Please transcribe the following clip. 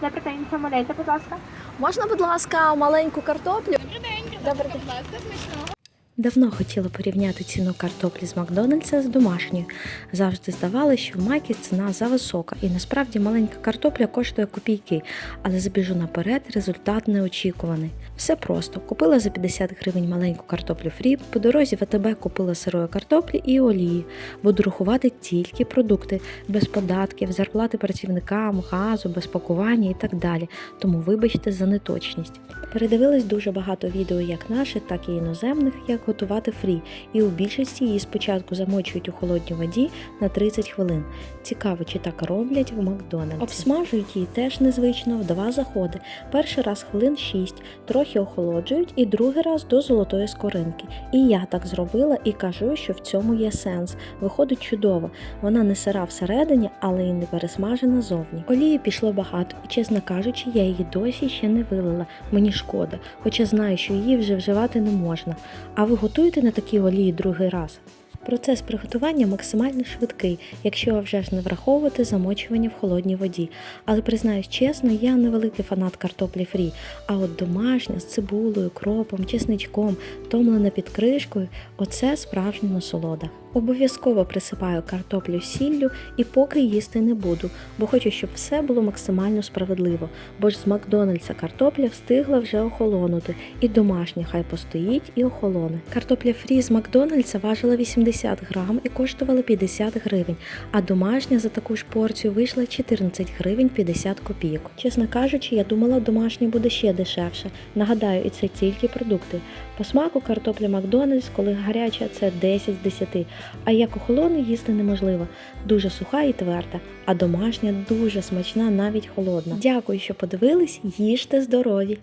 Добрий день, помиляйте, будь ласка. Можна, будь ласка, маленьку картоплю? Добрий день, Добрий день. будь ласка, смачного. Давно хотіла порівняти ціну картоплі з Макдональдса з домашньою. Завжди здавалося, що в Макі ціна зависока, і насправді маленька картопля коштує копійки, але забіжу наперед, результат неочікуваний. Все просто. Купила за 50 гривень маленьку картоплю фрі, по дорозі в АТБ купила сирої картоплі і олії. Буду рахувати тільки продукти, без податків, зарплати працівникам, газу, без пакування і так далі. Тому вибачте за неточність. Передивилась дуже багато відео як наших, так і іноземних, як готувати фрі, і у більшості її спочатку замочують у холодній воді на 30 хвилин. Цікаво, чи так роблять в Макдональдсі. Обсмажують її теж незвично в два заходи. Перший раз хвилин 6, трохи охолоджують, і другий раз до золотої скоринки. І я так зробила і кажу, що в цьому є сенс. Виходить чудово. Вона не сира всередині, але і не пересмажена зовні. Олії пішло багато, і чесно кажучи, я її досі ще не вилила. Мені шкода, хоча знаю, що її вже вживати не можна. А ви готуєте на такій олії другий раз? Процес приготування максимально швидкий, якщо вже ж не враховувати замочування в холодній воді. Але признаюсь чесно, я не великий фанат картоплі фрі, а от домашня з цибулею, кропом, чесничком, томлена під кришкою оце справжня насолода. Обов'язково присипаю картоплю сіллю і поки їсти не буду, бо хочу, щоб все було максимально справедливо. Бо ж з Макдональдса картопля встигла вже охолонути, і домашня хай постоїть і охолоне. Картопля фрі з Макдональдса важила 80 грам і коштувала 50 гривень, а домашня за таку ж порцію вийшла 14 гривень 50 копійок. Чесно кажучи, я думала, домашня буде ще дешевше. Нагадаю, і це тільки продукти. По смаку картопля Макдональдс, коли гаряча, це 10 з 10, а як охолоне їсти неможливо. Дуже суха і тверда, а домашня дуже смачна, навіть холодна. Дякую, що подивились, їжте здорові!